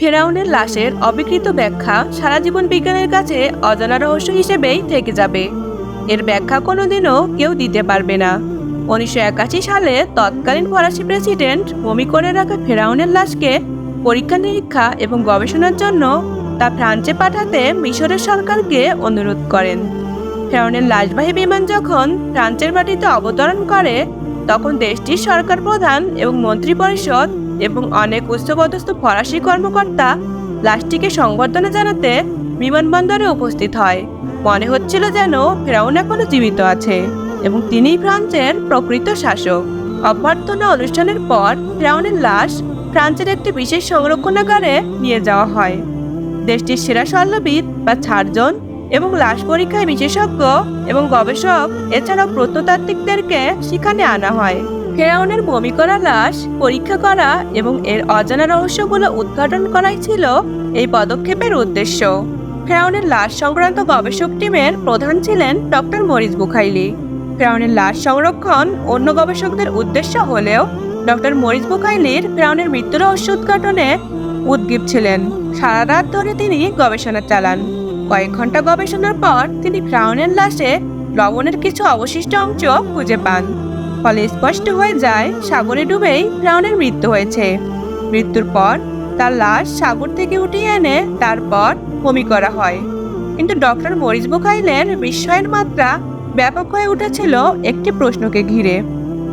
ফেরাউনের লাশের অবিকৃত ব্যাখ্যা সারা জীবন বিজ্ঞানের কাছে অজানা রহস্য হিসেবেই থেকে যাবে। এর ব্যাখ্যা কোনোদিনও কেউ দিতে পারবে না। উনিশশো একাশি সালে তৎকালীন ফরাসি প্রেসিডেন্ট মমি করে রাখা ফেরাউনের লাশকে পরীক্ষা নিরীক্ষা এবং গবেষণার জন্য তা ফ্রান্সে পাঠাতে মিশরের সরকারকে অনুরোধ করেন। ফেরাউনের লাশবাহী বিমান যখন ফ্রান্সের মাটিতে অবতরণ করে, তখন দেশটির সরকার প্রধান এবং মন্ত্রী পরিষদ এবং অনেক উচ্চপদস্থ ফরাসি কর্মকর্তা লাশটিকে সংবর্ধনা জানাতে বিমানবন্দরে উপস্থিত হয়। মনে হচ্ছিল যেন ফেরাউন এখনও জীবিত আছে এবং তিনি ফ্রান্সের প্রকৃত শাসক। অভ্যর্থনা অনুষ্ঠানের পর ফেরাউনের লাশ ফ্রান্সের একটি বিশেষ সংরক্ষণাগারে নিয়ে যাওয়া হয়। দেশটির সেরা শল্যবিদ বা ছাড়জন এবং লাশ পরীক্ষায় বিশেষজ্ঞ এবং গবেষক, এছাড়াও প্রত্নতাত্ত্বিকদেরকে সেখানে আনা হয়। ফেরাউনের বমি করা লাশ, পরীক্ষা করা এবং এর অজানা রহস্যগুলো উদ্ঘাটন করাই ছিল এই পদক্ষেপের উদ্দেশ্য। ফেরাউনের লাশ সংক্রান্ত গবেষক টিমের প্রধান ছিলেন ডক্টর মরিস বুখাইলি। ফেরাউনের লাশ সংরক্ষণ অন্য গবেষকদের উদ্দেশ্য হলেও ডক্টর মরিস বুখাইলির ফেরাউনের মৃত্যু রহস্য উদ্ঘাটনে উদ্গীব ছিলেন। সারা রাত ধরে তিনি গবেষণা চালান। কয়েক ঘণ্টা গবেষণার পর তিনি ফ্রাউনের লাশে লবণের কিছু অবশিষ্ট অংশ খুঁজে পান। ফলে স্পষ্ট হয়ে যায়, সাগরে ডুবেই ফ্রাউনের মৃত্যু হয়েছে। মৃত্যুর পর তার লাশ সাগর থেকে উঠিয়ে এনে তারপর বমি করা হয়। কিন্তু ডক্টর মরিস বুখাইলের বিস্ময়ের মাত্রা ব্যাপক হয়ে উঠেছিল একটি প্রশ্নকে ঘিরে।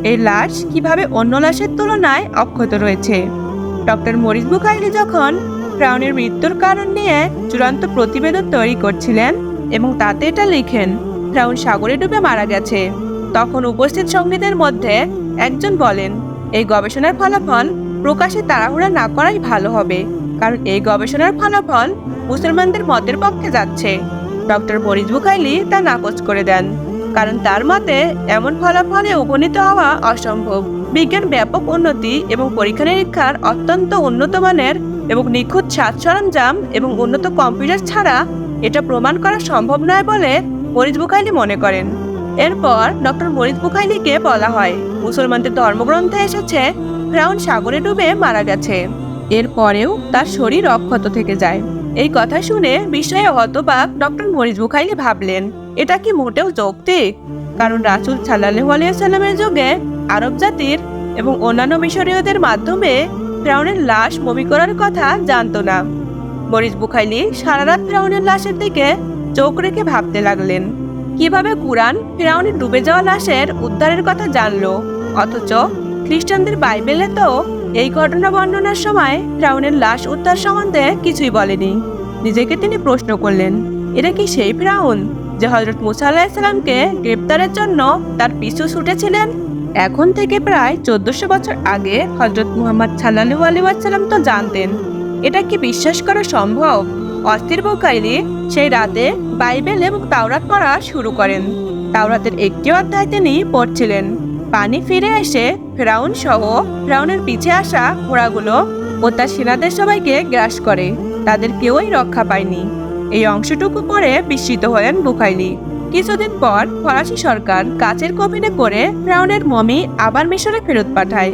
এই লাশ কীভাবে অন্য লাশের তুলনায় অক্ষত রয়েছে? ডক্টর মরিস বুখাইলি যখন ক্রাউনের মৃত্যুর কারণ নিয়ে চূড়ান্ত প্রতিবেদন তৈরি করছিলেন এবং তাতে এটা লিখেন ক্রাউন সাগরে ডুবে মারা গেছে। তখন উপস্থিত সঙ্গীদের মধ্যে একজন বলেন, এই গবেষণার ফলাফল প্রকাশে তাড়াহুড়া না করাই ভালো হবে, কারণ এই গবেষণার ফলাফল মুসলমানদের মতের পক্ষে যাচ্ছে। ডক্টর মরিস বুখাইলি তা নাকচ করে দেন। কারণ তার মতে, এমন ফলাফলে উপনীত হওয়া অসম্ভব। বিজ্ঞান ব্যাপক উন্নতি এবং পরীক্ষা নিরীক্ষার অত্যন্ত উন্নত মানের এবং নিখুঁত সাজ সরঞ্জাম এবং উন্নত কম্পিউটার ছাড়া এটা প্রমাণ করা সম্ভব নয় বলে মরিস বুখাইলি মনে করেন। এরপর ডক্টর মরিস বুখাইলিকে বলা হয়। মুসলমানদের ধর্মগ্রন্থে এসেছে ফ্রাউন সাগরে ডুবে মারা গেছে। এরপরেও তার শরীর অক্ষত থেকে যায়। এই কথা শুনে বিস্ময়ে হতবাক ডক্টর মরিস বুখাইলি ভাবলেন, এটা কি মোটেও যৌক্তিক? কারণ রাসুল সাল্লাহ আলিয়াল্লামের যুগে আরব জাতির এবং অন্যান্য মিশরীয়দের মাধ্যমে ফ্রাউনের লাশ মমি করার কথা জানত না। মরিস বুখাইলি সারা রাত ফ্রাউনের লাশের দিকে চোখ রেখে ভাবতে লাগলেন। কীভাবে কুরআন ফেরাউনের ডুবে যাওয়া লাশের উদ্ধারের কথা জানল? অথচ খ্রিস্টানদের বাইবেলে তো এই ঘটনা বর্ণনার সময় ফ্রাউনের লাশ উদ্ধার সম্বন্ধে কিছুই বলেনি। নিজেকে তিনি প্রশ্ন করলেন, এটা কি সেই ফ্রাউন যে হজরত মুসা আলাহিসাল্লামকে গ্রেপ্তারের জন্য তার পিছু ছুটেছিলেন? এখন থেকে প্রায় চোদ্দশো বছর আগে হজরত মুহাম্মদ সাল্লাহু আলী তো জানতেন, এটা কি বিশ্বাস করা সম্ভব? অস্থির বোকাইলি সেই রাতে বাইবেল এবং তাওরাত পড়া শুরু করেন। তাওরাতের একটি অধ্যায় তিনি পড়ছিলেন। পানি ফিরে এসে ফেরাউন সহ ফেরাউনের পিছে আসা ঘোড়াগুলো ও তার সেনাদের সবাইকে গ্রাস করে। তাদের কেউই রক্ষা পায়নি। এই অংশটুকু পড়ে বিস্মিত হলেন বুখাইলি। কিছুদিন পর ফরাসি সরকার কাচের কফিনে করে ফ্রাউনের মমি আবার মিশরে ফেরত পাঠায়।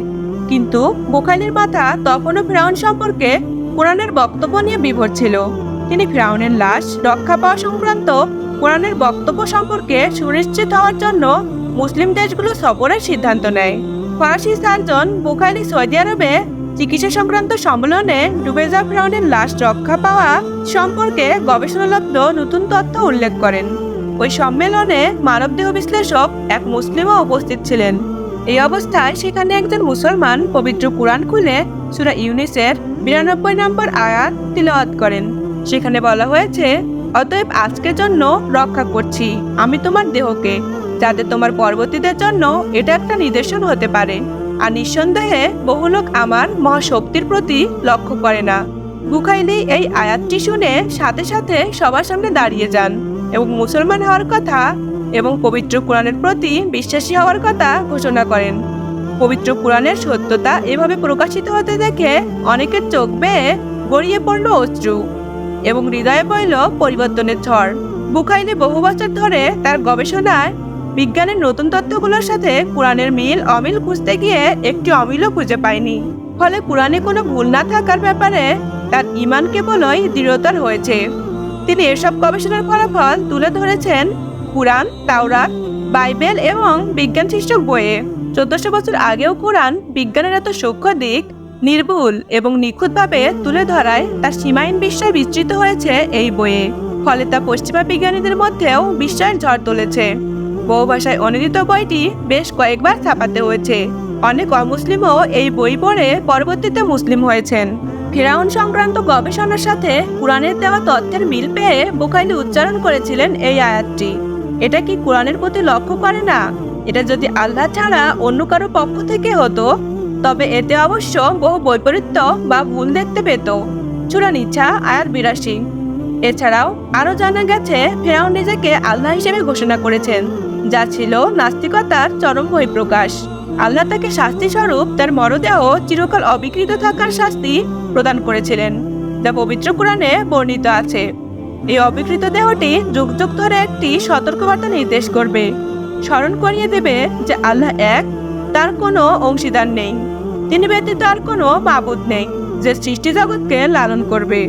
কিন্তু বুখাইলির মাথা তখনও ফ্রাউন সম্পর্কে কোরআনের বক্তব্য নিয়ে বিভোর ছিল। তিনি ফ্রাউনের লাশ রক্ষা পাওয়া সংক্রান্ত কোরআনের বক্তব্য সম্পর্কে সুনিশ্চিত হওয়ার জন্য মুসলিম দেশগুলো সফরের সিদ্ধান্ত নেয়। ফরাসি সার্জন বুখাইলি সৌদি আরবে চিকিৎসা সংক্রান্ত সম্মেলনে ডুবে ফ্রাউনের লাশ রক্ষা পাওয়া সম্পর্কে গবেষণালব্ধ নতুন তথ্য উল্লেখ করেন। ওই সম্মেলনে মানবদেহ বিশ্লেষক এক মুসলিমও উপস্থিত ছিলেন। এই অবস্থায় সেখানে একজন মুসলমান পবিত্র কুরআন খুলে সুরা ইউনিসের বিরানব্বই নম্বর আয়াত তিলাওয়াত করেন। সেখানে বলা হয়েছে, অতএব আজকের জন্য রক্ষা করছি আমি তোমার দেহকে, যাতে তোমার পরবর্তীদের জন্য এটা একটা নিদর্শন হতে পারে। আর নিঃসন্দেহে বহু লোক আমার মহাশক্তির প্রতি লক্ষ্য করে না। বুখাইলি এই আয়াতটি শুনে সাথে সাথে সবার সামনে দাঁড়িয়ে যান এবং মুসলমান হওয়ার কথা এবং পবিত্র কোরআনের প্রতি বিশ্বাসী হওয়ার কথা ঘোষণা করেন। পবিত্র কোরআনের সত্যতা এভাবে প্রকাশিত হতে দেখে অনেকের চোখ বেয়ে গড়িয়ে পড়ল অশ্রু। এবং হৃদয়ে বইল পরিবর্তনের ঝড়। বুখাইলি বহু বছর ধরে তার গবেষণায় বিজ্ঞানের নতুন তথ্যগুলোর সাথে কোরআনের মিল অমিল খুঁজতে গিয়ে একটি অমিলও খুঁজে পায়নি। ফলে কোরআনে কোনো ভুল না থাকার ব্যাপারে তার ইমান কেবলই দৃঢ়তার হয়েছে। তিনি এসব গবেষণার ফলাফল তুলে ধরেছেন কুরআন, তাওরাত, বাইবেল এবং বিজ্ঞান শীর্ষক বইয়ে। চোদ্দশো বছর আগেও কোরআন বিজ্ঞানের এত সূক্ষ্ম দিক নির্ভুল এবং নিখুঁতভাবে তুলে ধরায় তার সীমাহীন বিস্ময় বিস্তৃত হয়েছে এই বইয়ে। ফলে তা পশ্চিমা বিজ্ঞানীদের মধ্যেও বিস্ময়ের ঝড় তুলেছে। বহু ভাষায় অনুদিত বইটি বেশ কয়েকবার ছাপাতে হয়েছে। অনেক অমুসলিমও এই বই পড়ে পরবর্তীতে মুসলিম হয়েছেন। ফেরাউন সংক্রান্ত গবেষণার সাথে কোরআনের দেওয়া তথ্যের মিল পেয়ে বোকাইলি উচ্চারণ করেছিলেন এই আয়াতটি। এটা কি কোরআনের প্রতি লক্ষ্য করে না? এটা যদি আল্লাহ ছাড়া অন্য কারও পক্ষ থেকে হতো তবে এতে অবশ্য বহু বৈপরীত্য বা ভুল দেখতে পেত। চূড়ান ইচ্ছা আয়াত বিরাশি। এছাড়াও আরও জানা গেছে, ফেরাউন নিজেকে আল্লাহ হিসেবে ঘোষণা করেছেন, যা ছিল নাস্তিকতার চরম বহিঃপ্রকাশ। আল্লাহ তাকে শাস্তি স্বরূপ তার মরদেহ চিরকাল অবিকৃত থাকার শাস্তি প্রদান করেছিলেন, যা পবিত্র কোরআনে বর্ণিত আছে। এই অবিকৃত দেহটি যুগ যুগ ধরে একটি সতর্কবার্তা নির্দেশ করবে। স্মরণ করিয়ে দেবে যে আল্লাহ এক তার কোনো অংশীদার নেই। তিনি ব্যতীত আর কোনো মাবুদ নেই, যে সৃষ্টি জগৎকে লালন করবে।